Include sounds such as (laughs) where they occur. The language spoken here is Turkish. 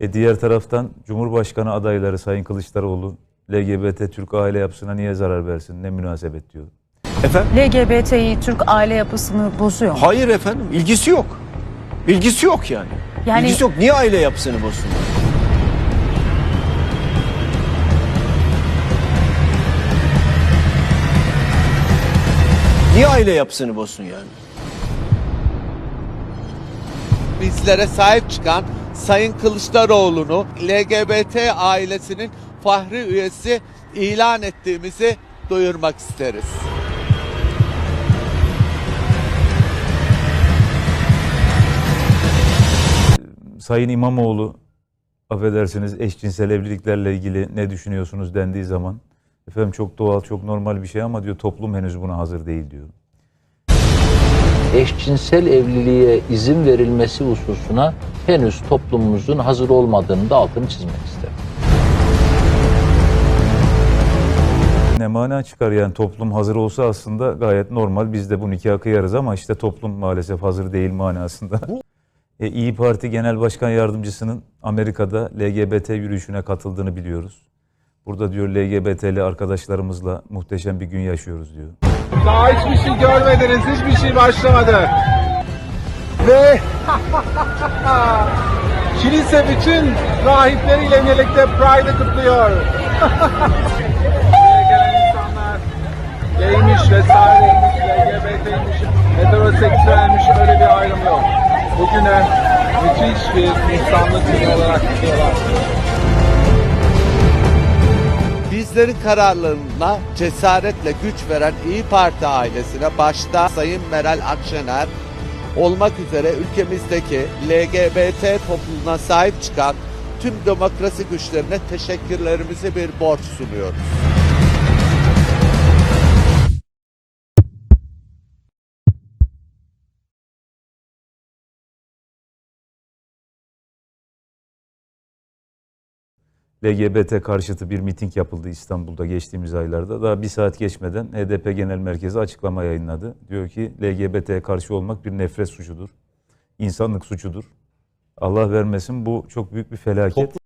E diğer taraftan Cumhurbaşkanı adayları Sayın Kılıçdaroğlu LGBT Türk aile yapısına niye zarar versin? Ne münasebet diyor. Efendim? LGBT'yi Türk aile yapısını bozuyor? Hayır efendim. ilgisi yok. İlgisi yok yani. Yani- İlgisi yok. Niye aile yapısını bozsun? Niye aile yapısını bozsun yani? bizlere sahip çıkan Sayın Kılıçdaroğlu'nu LGBT ailesinin fahri üyesi ilan ettiğimizi duyurmak isteriz. Sayın İmamoğlu affedersiniz eşcinsel evliliklerle ilgili ne düşünüyorsunuz dendiği zaman efendim çok doğal çok normal bir şey ama diyor toplum henüz buna hazır değil diyor. eşcinsel evliliğe izin verilmesi hususuna henüz toplumumuzun hazır olmadığını da altını çizmek isterim. Ne mana çıkar yani toplum hazır olsa aslında gayet normal biz de bu nikahı kıyarız ama işte toplum maalesef hazır değil manasında. E, İyi Parti Genel Başkan Yardımcısının Amerika'da LGBT yürüyüşüne katıldığını biliyoruz. Burada diyor LGBT'li arkadaşlarımızla muhteşem bir gün yaşıyoruz diyor. Daha hiçbir şey görmediniz, hiçbir şey başlamadı. Ve (laughs) kilise bütün rahipleriyle birlikte Pride'ı kutluyor. (laughs) Gelen insanlar gaymiş vesaireymiş, LGBT'ymiş, heteroseksüelmiş öyle bir ayrım yok. Bugüne müthiş bir insanlık günü olarak kutluyorlar. Bizlerin kararlarına cesaretle güç veren İyi Parti ailesine başta Sayın Meral Akşener olmak üzere ülkemizdeki LGBT topluluğuna sahip çıkan tüm demokrasi güçlerine teşekkürlerimizi bir borç sunuyoruz. LGBT karşıtı bir miting yapıldı İstanbul'da geçtiğimiz aylarda. Daha bir saat geçmeden HDP Genel Merkezi açıklama yayınladı. Diyor ki LGBT'ye karşı olmak bir nefret suçudur. İnsanlık suçudur. Allah vermesin bu çok büyük bir felaket.